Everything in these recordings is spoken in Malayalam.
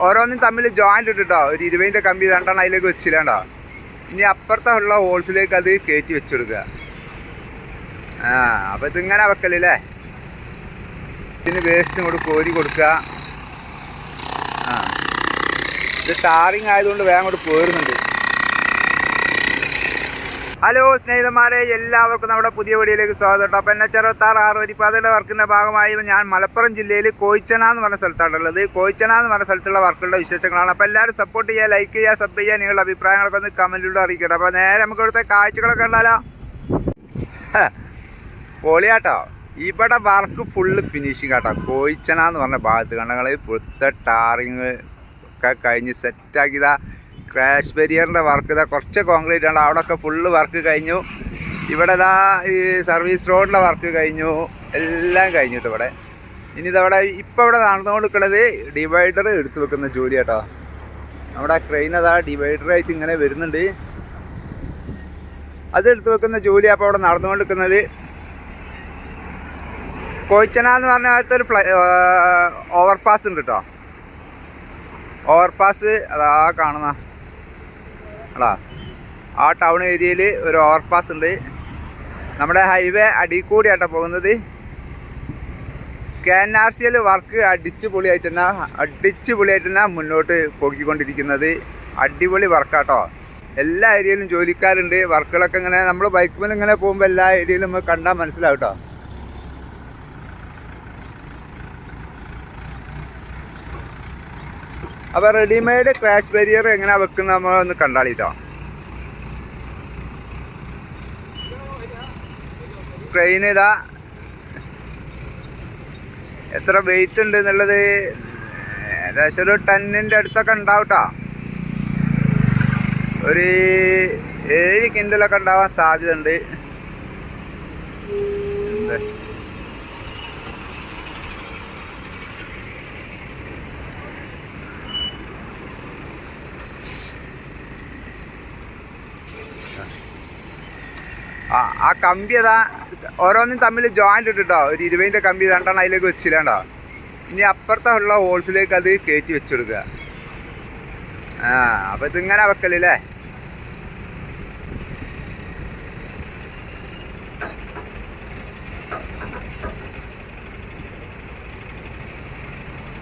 ഓരോന്നും തമ്മിൽ ജോയിന്റ് ഇട്ടിട്ടോ? ഒരു ഇരുപതിന്റെ കമ്പി രണ്ടെണ്ണം അതിലേക്ക് വെച്ചില്ലാണ്ടോ? ഇനി അപ്പുറത്തെ ഉള്ള ഹോൾസിലേക്ക് അത് കയറ്റി വെച്ചെടുക്കുക. ആ അപ്പം ഇതിങ്ങനെ വെക്കലില്ലേ? ഇതിന് വേസ്റ്റ് ഇങ്ങോട്ട് കോരി കൊടുക്കുക. ആ. ഇത് ടാറിങ് ആയതുകൊണ്ട് വേഗം അങ്ങോട്ട് പോരുന്നുണ്ട്. ഹലോ സ്നേഹിതന്മാരെ എല്ലാവർക്കും നമ്മുടെ പുതിയ വീഡിയോയിലേക്ക് സ്വാഗതം അപ്പം എച്ച് അറുപത്താറ് ആറ് വരിപ്പാതയുടെ വർക്കിന്റെ ഭാഗമായി ഞാൻ മലപ്പുറം ജില്ലയിൽ കോയിച്ചന എന്ന് പറഞ്ഞ സ്ഥലത്താണ് ഉള്ളത്. കോയിച്ചന എന്ന് പറഞ്ഞ സ്ഥലത്തുള്ള വർക്കുകളുടെ വിശേഷങ്ങളാണ്. അപ്പോൾ എല്ലാവരും സപ്പോർട്ട് ചെയ്യുക ലൈക്ക് ചെയ്യുക സബ് ചെയ്യുക നിങ്ങളുടെ അഭിപ്രായങ്ങളൊക്കെ ഒന്ന് കമന്റിലൂടെ അറിയിക്കട്ടെ. അപ്പോൾ നേരെ നമുക്ക് ഇവിടുത്തെ കാഴ്ചകളൊക്കെ ഉണ്ടല്ലോ പോളിയാട്ടോ. ഇവിടെ വർക്ക് ഫുള്ള് ഫിനിഷിങ് കേട്ടോ കോയിച്ചന എന്ന് പറഞ്ഞ ഭാഗത്ത് കണ്ടങ്ങൾ പുറത്തെ ടാറിങ് ഒക്കെ കഴിഞ്ഞ് സെറ്റാക്കിയതാ ക്രാഷ് ബരിയറിന്റെ വർക്ക് ഇതാ കുറച്ച് കോൺക്രീറ്റ് ആണ്. അവിടെയൊക്കെ ഫുള്ള് വർക്ക് കഴിഞ്ഞു. ഇവിടെ ഇതാ ഈ സർവീസ് റോഡിലെ വർക്ക് കഴിഞ്ഞു. എല്ലാം കഴിഞ്ഞിട്ട് ഇവിടെ. ഇനി ഇതവിടെ ഇപ്പോൾ ഇവിടെ നടന്നു നിൽക്കുന്നത് ഡിവൈഡർ എടുത്തു വെക്കുന്ന ജോലി കേട്ടോ നമ്മുടെ ക്രെയിൻ അതാ ഡിവൈഡറായിട്ട് ഇങ്ങനെ വരുന്നുണ്ട്. അത് എടുത്തു വെക്കുന്ന ജോലി അപ്പോൾ അവിടെ നടന്നുകൊണ്ടിരിക്കുന്നത്. കോയിച്ചന എന്ന് പറഞ്ഞ അകത്തൊരു ഫ്ലൈ ഓവർപാസ് ഉണ്ട് കേട്ടോ ഓവർപാസ് അതാ കാണുന്ന. അടാ ആ ടൗൺ ഏരിയയിൽ ഒരു ഓവർപാസ് ഉണ്ട്. നമ്മുടെ ഹൈവേ അടിയിൽ കൂടിയാട്ടോ പോകുന്നത്. K N R C L work അടിച്ച് പൊളിയായിട്ട് തന്നെ അടിച്ച് പൊളിയായിട്ട് തന്നെ മുന്നോട്ട് പോക്കിക്കൊണ്ടിരിക്കുന്നത്. അടിപൊളി വർക്കാട്ടോ. എല്ലാ ഏരിയയിലും ജോലിക്കാരുണ്ട്. വർക്കുകളൊക്കെ ഇങ്ങനെ നമ്മൾ ബൈക്ക് മേലെ ഇങ്ങനെ പോകുമ്പോൾ എല്ലാ ഏരിയയിലും നമുക്ക് കണ്ടാൽ മനസ്സിലാവും കേട്ടോ അപ്പോൾ റെഡിമെയ്ഡ് ക്രാഷ് ബാരിയർ എങ്ങനെ വെക്കുന്ന നമ്മൾ ഒന്ന് കണ്ടാളിട്ടോ. ട്രെയിൻ ഇതാ. എത്ര വെയിറ്റ് ഉണ്ട് എന്നുള്ളത് ഏകദേശം ഒരു ടന്നിന്റെ അടുത്തൊക്കെ ഉണ്ടാവട്ടോ. ഒരു ഏഴ് കിൻഡലൊക്കെ ഉണ്ടാവാൻ സാധ്യത ഉണ്ട് എന്ത്? ആ കമ്പി അതാ ഓരോന്നും തമ്മിൽ ജോയിന്റ് ഇട്ടിട്ടോ? ഒരു ഇരുപതിന്റെ കമ്പി രണ്ടെണ്ണം അതിലേക്ക് വെച്ചില്ലാണ്ടോ? ഇനി അപ്പുറത്തെ ഉള്ള ഹോൾസിലേക്ക് അത് കയറ്റി വെച്ചെടുക്കുക. ആ അപ്പം ഇതിങ്ങനെ വെക്കലല്ലേ?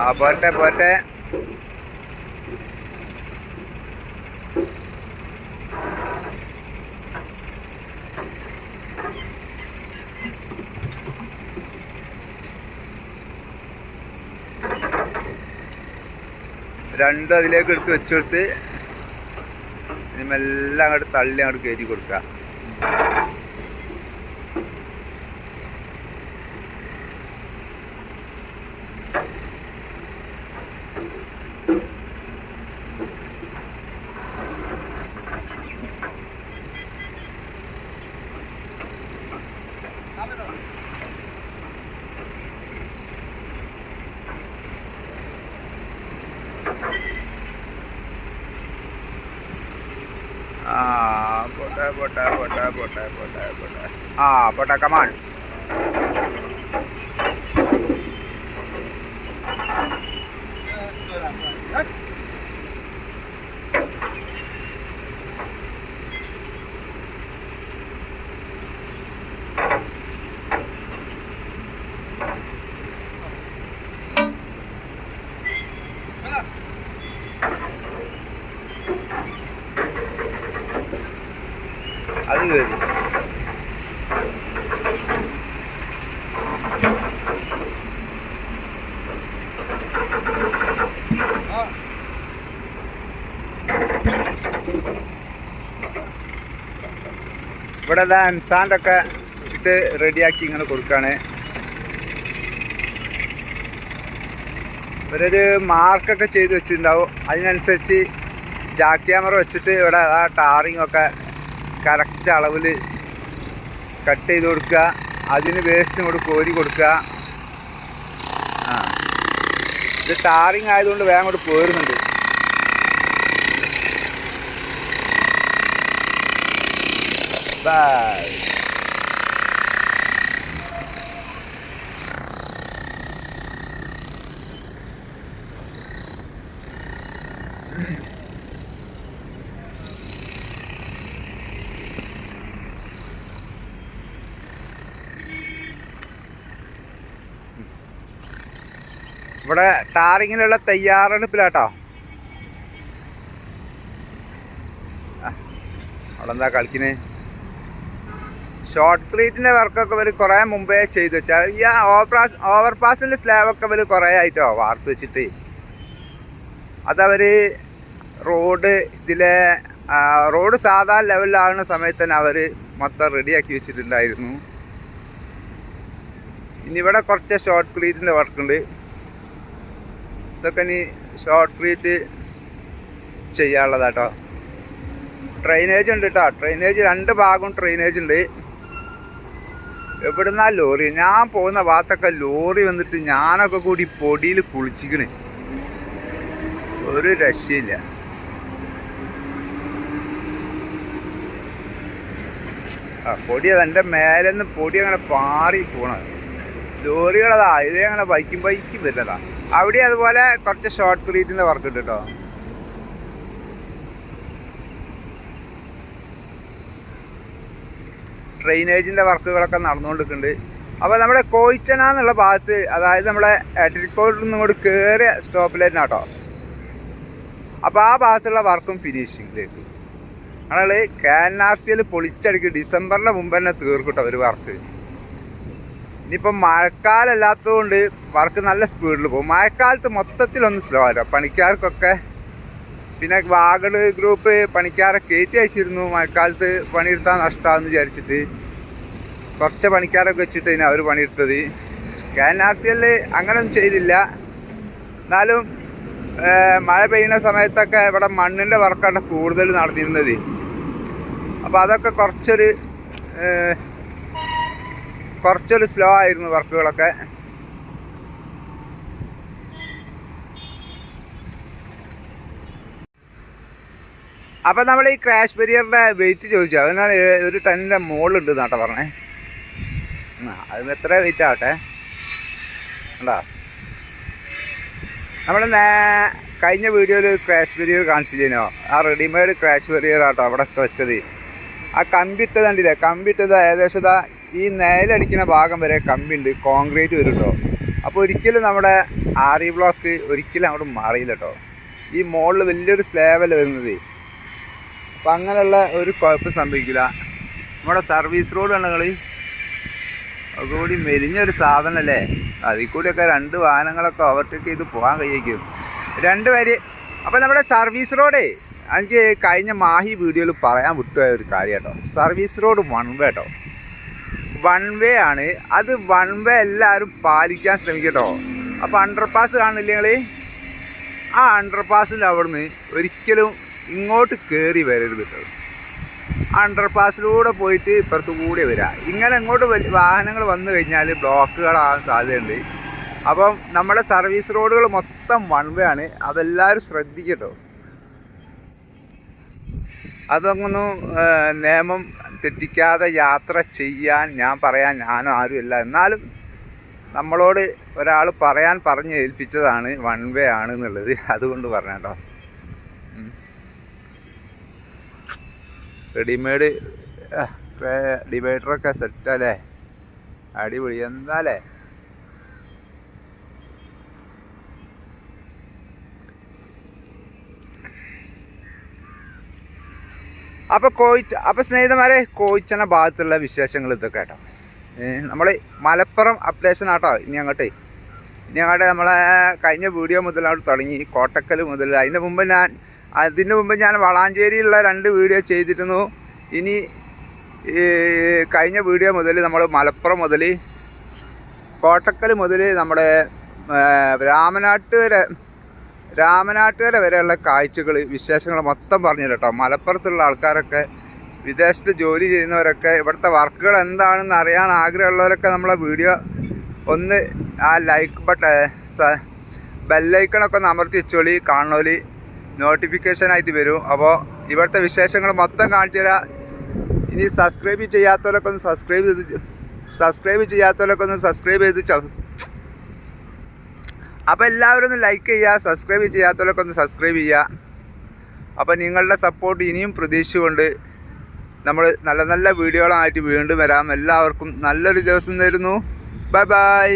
ആ പോരട്ടെ പോട്ടെ രണ്ടും അതിലേക്ക് എടുത്ത് വെച്ചെടുത്ത് ഇനി മെല്ലെ അങ്ങോട്ട് തള്ളി അങ്ങോട്ട് കയറ്റി കൊടുക്കുക. Ah, bota, bota, bota, bota, bota, bota. Ah, bota, come on. ഇവിടെ ഇതാ ഇട്ട് റെഡിയാക്കി ഇങ്ങനെ കൊടുക്കുകയാണ് ഇവരൊരു മാർക്കൊക്കെ ചെയ്ത് വെച്ചിട്ടുണ്ടാവും. അതിനനുസരിച്ച് ജാക്ക് ക്യാമറ വെച്ചിട്ട് ഇവിടെ ആ ടാറിങ് ഒക്കെ കറക്റ്റ് അളവിൽ കട്ട് ചെയ്ത് കൊടുക്കുക. അതിന് വേസ്റ്റ് ഇങ്ങോട്ട് കോരി കൊടുക്കുക. ആ. ഇത് ടാറിങ് ആയതുകൊണ്ട് വേഗം അങ്ങോട്ട് പോരുന്നുണ്ട്. ബൈ ഇവിടെ ടാറിങ്ങിനുള്ള തയ്യാറെടുപ്പിലാട്ടോ. അവിടെ കളിക്കുന്നത് ഷോർട്ട് ക്രീറ്റിന്റെ വർക്കൊക്കെ ഇവർ കുറേ മുമ്പേ ചെയ്തു വെച്ചാൽ ഈ ഓവർപാസ് ഓവർപാസിന്റെ ഓവർ പാസിന്റെ സ്ലാബൊക്കെ ഇവർ കുറേ ആയിട്ടോ വാർത്ത് വെച്ചിട്ട്. അതവർ റോഡ് ഇതിലെ റോഡ് സാധാരണ ലെവലിലാകുന്ന സമയത്ത് തന്നെ അവർ മൊത്തം റെഡിയാക്കി വെച്ചിട്ടുണ്ടായിരുന്നു. ഇനി ഇവിടെ കുറച്ച് ഷോർട്ട് ക്രീറ്റിന്റെ വർക്കുണ്ട് ഇതൊക്കെ ഇനി ഷോർട്ട് ക്രീറ്റ് ചെയ്യാനുള്ളതാട്ടോ. ഡ്രെയിനേജ് ഉണ്ട് കേട്ടോ ഡ്രെയിനേജ് രണ്ട് ഭാഗവും ഡ്രെയിനേജ് ഉണ്ട് എവിടുന്നാ ലോറി? ഞാൻ പോകുന്ന ഭാഗത്തൊക്കെ ലോറി വന്നിട്ട് ഞാനൊക്കെ കൂടി പൊടിയിൽ കുളിച്ചിക്കണ്. ഒരു രക്ഷയില്ല. ആ പൊടി അത്. എന്റെ മേലെ നിന്ന് പൊടി അങ്ങനെ പാറി പോണത് ലോറികളതാ. ഇത് അങ്ങനെ ബൈക്കും ബൈക്കും വരുന്നതാ. അവിടെ അതുപോലെ കുറച്ച് ഷോർട്ട് ക്രീറ്റിന്റെ വർക്ക് ഉണ്ട് കേട്ടോ ഡ്രെയിനേജിന്റെ വർക്കുകളൊക്കെ നടന്നുകൊണ്ടിരിക്കുന്നുണ്ട്. അപ്പോൾ നമ്മുടെ കോയിച്ചന എന്നുള്ള ഭാഗത്ത് അതായത് നമ്മുടെ എട്ടിരിക്കോട്ടിൽ നിന്ന് ഇങ്ങോട്ട് കയറിയ സ്റ്റോപ്പിലായിരുന്നു കേട്ടോ. അപ്പോൾ ആ ഭാഗത്തുള്ള വർക്കും ഫിനിഷിങ്ങിലേക്ക്. ഞങ്ങൾ കെ എൻ ആർ സിയിൽ പൊളിച്ചടിക്കും ഡിസംബറിന്റെ മുമ്പ് തന്നെ തീർക്കട്ടോ ഒരു വർക്ക്. ഇനിയിപ്പം മഴക്കാലം അല്ലാത്തതുകൊണ്ട് വർക്ക് നല്ല സ്പീഡിൽ പോകും. മഴക്കാലത്ത് മൊത്തത്തിലൊന്ന് സ്ലോ ആയിരുന്നു പണിക്കാർക്കൊക്കെ പിന്നെ വാഗഡ് ഗ്രൂപ്പ് പണിക്കാരെ കയറ്റി അയച്ചിരുന്നു. മഴക്കാലത്ത് പണിയെടുത്താൽ നഷ്ടമാണെന്ന് വിചാരിച്ചിട്ട്. കുറച്ച് പണിക്കാരൊക്കെ വെച്ചിട്ട് ഇനി അവർ പണിയെടുത്തത്. കെ എൻ ആർ സി എല്ലിൽ അങ്ങനെയൊന്നും ചെയ്തില്ല. എന്നാലും മഴ പെയ്യുന്ന സമയത്തൊക്കെ ഇവിടെ മണ്ണിന്റെ വർക്കാണ് കൂടുതൽ നടന്നിരുന്നത്. അപ്പോൾ അതൊക്കെ കുറച്ചൊരു കുറച്ചൊരു സ്ലോ ആയിരുന്നു വർക്കുകളൊക്കെ അപ്പം നമ്മൾ ഈ ക്രാഷ് ബരിയറിന്റെ വെയിറ്റ് ചോദിച്ചു. അതിനാൽ ഒരു ടണ്ണിന്റെ മുകളിലുണ്ട് എന്നാട്ടോ പറഞ്ഞേ. അതിന് അത് എത്ര വെയിറ്റ് ആവട്ടെ? ഉണ്ടോ നമ്മൾ കഴിഞ്ഞ വീഡിയോയിൽ ക്രാഷ് ബരിയർ കാണിച്ചില്ലേനോ? ആ റെഡിമെയ്ഡ് ക്രാഷ് ബരിയർ ആട്ടോ അവിടെ വെച്ചത്. ആ കമ്പിട്ടത് കണ്ടില്ലേ? കമ്പിട്ടത് ഏകദേശം ഈ നിലടിക്കുന്ന ഭാഗം വരെ കമ്പിണ്ട് കോൺക്രീറ്റ് വരും കേട്ടോ അപ്പോൾ ഒരിക്കലും നമ്മുടെ ആറി ബ്ലോക്ക് ഒരിക്കലും അങ്ങോട്ട് മാറിയില്ല കേട്ടോ ഈ മുകളിൽ വലിയൊരു സ്ലാബല്ലേ വരുന്നത്. അപ്പം അങ്ങനെയുള്ള ഒരു കുഴപ്പം സംഭവിക്കില്ല. നമ്മുടെ സർവീസ് റോഡ് കളി അതുകൂടി മെലിഞ്ഞൊരു സാധനമല്ലേ അതിൽ കൂടിയൊക്കെ രണ്ട് വാഹനങ്ങളൊക്കെ ഓവർടേക്ക് ചെയ്ത് പോകാൻ കഴിയും രണ്ട് പേര് അപ്പം നമ്മുടെ സർവീസ് റോഡേ എനിക്ക് കഴിഞ്ഞ മാഹി വീഡിയോയിൽ പറയാൻ വിട്ടുപോയ ഒരു കാര്യം കേട്ടോ. സർവീസ് റോഡ് വൺ വേ കേട്ടോ വൺ വേ ആണ്. അത് വൺ വേ എല്ലാവരും പാലിക്കാൻ ശ്രമിക്കട്ടോ അപ്പോൾ അണ്ടർ പാസ് കാണില്ലേ നിങ്ങൾ ആ അണ്ടർ പാസിൽ അവിടുന്ന് ഒരിക്കലും ഇങ്ങോട്ട് കയറി വരരുത് കേട്ടോ. അണ്ടർ പാസിലൂടെ പോയിട്ട് ഇപ്പുറത്ത് കൂടി വരിക ഇങ്ങനെ ഇങ്ങോട്ട് വാഹനങ്ങൾ വന്നു കഴിഞ്ഞാൽ ബ്ലോക്കുകളാകാൻ സാധ്യതയുണ്ട്. അപ്പം നമ്മുടെ സർവീസ് റോഡുകൾ മൊത്തം വൺ വേ ആണ്. അതെല്ലാവരും ശ്രദ്ധിക്കട്ടോ. അതൊന്നും നിയമം തെറ്റിക്കാതെ യാത്ര ചെയ്യാൻ ഞാൻ പറയാൻ ഞാനും ആരുമില്ല എന്നാലും നമ്മളോട് ഒരാൾ പറയാൻ പറഞ്ഞ് ഏൽപ്പിച്ചതാണ് വൺ വേ ആണ് എന്നുള്ളത്. അതുകൊണ്ട് പറഞ്ഞേട്ടോ. റെഡിമെയ്ഡ് ഡിവൈഡറൊക്കെ സെറ്റല്ലേ? അടിപൊളി എന്താലേ അപ്പോൾ കോഴിച്ച അപ്പോൾ സ്നേഹിതന്മാരെ കോഴിച്ചന ഭാഗത്തുള്ള വിശേഷങ്ങൾ ഇതൊക്കെ കേട്ടോ. നമ്മൾ മലപ്പുറം അപ്ഡേഷൻ ആട്ടോ ഇനി അങ്ങോട്ടേ. ഇനി അങ്ങോട്ട് നമ്മളെ കഴിഞ്ഞ വീഡിയോ മുതലാണ് തുടങ്ങി കോട്ടക്കൽ മുതൽ. അതിന് മുമ്പ് ഞാൻ അതിന് മുമ്പ് ഞാൻ വളാഞ്ചേരിയിലുള്ള രണ്ട് വീഡിയോ ചെയ്തിരുന്നു. ഇനി കഴിഞ്ഞ വീഡിയോ മുതൽ നമ്മൾ മലപ്പുറം മുതൽ കോട്ടക്കൽ മുതൽ നമ്മുടെ രാമനാട്ട് വരെ രാമനാട്ടുകര വരെയുള്ള കാഴ്ചകൾ വിശേഷങ്ങൾ മൊത്തം പറഞ്ഞു കേട്ടോ. മലപ്പുറത്തുള്ള ആൾക്കാരൊക്കെ വിദേശത്ത് ജോലി ചെയ്യുന്നവരൊക്കെ ഇവിടുത്തെ വർക്കുകൾ എന്താണെന്ന് അറിയാൻ ആഗ്രഹമുള്ളവരൊക്കെ നമ്മളെ വീഡിയോ ഒന്ന് ആ ലൈക്ക് ബട്ട ബെല്ലൈക്കണൊക്കെ ഒന്ന് അമർത്തി വെച്ചോളി കാണുന്നോലി നോട്ടിഫിക്കേഷൻ ആയിട്ട് വരും. അപ്പോൾ ഇവിടുത്തെ വിശേഷങ്ങൾ മൊത്തം കാണിച്ചു തരാം. ഇനി സബ്സ്ക്രൈബ് ചെയ്യാത്തവരൊക്കെ ഒന്ന് സബ്സ്ക്രൈബ് ചെയ്ത് സബ്സ്ക്രൈബ് ചെയ്യാത്തവരൊക്കെ ഒന്ന് സബ്സ്ക്രൈബ് ചെയ്ത് അപ്പോൾ എല്ലാവരും ഒന്ന് ലൈക്ക് ചെയ്യുക സബ്സ്ക്രൈബ് ചെയ്യാത്തവരൊക്കെ ഒന്ന് സബ്സ്ക്രൈബ് ചെയ്യുക. അപ്പോൾ നിങ്ങളുടെ സപ്പോർട്ട് ഇനിയും പ്രതീക്ഷിച്ചുകൊണ്ട് നമ്മൾ നല്ല നല്ല വീഡിയോകളായിട്ട് വീണ്ടും വരാം. എല്ലാവർക്കും നല്ലൊരു ദിവസം തരുന്നു. Bye bye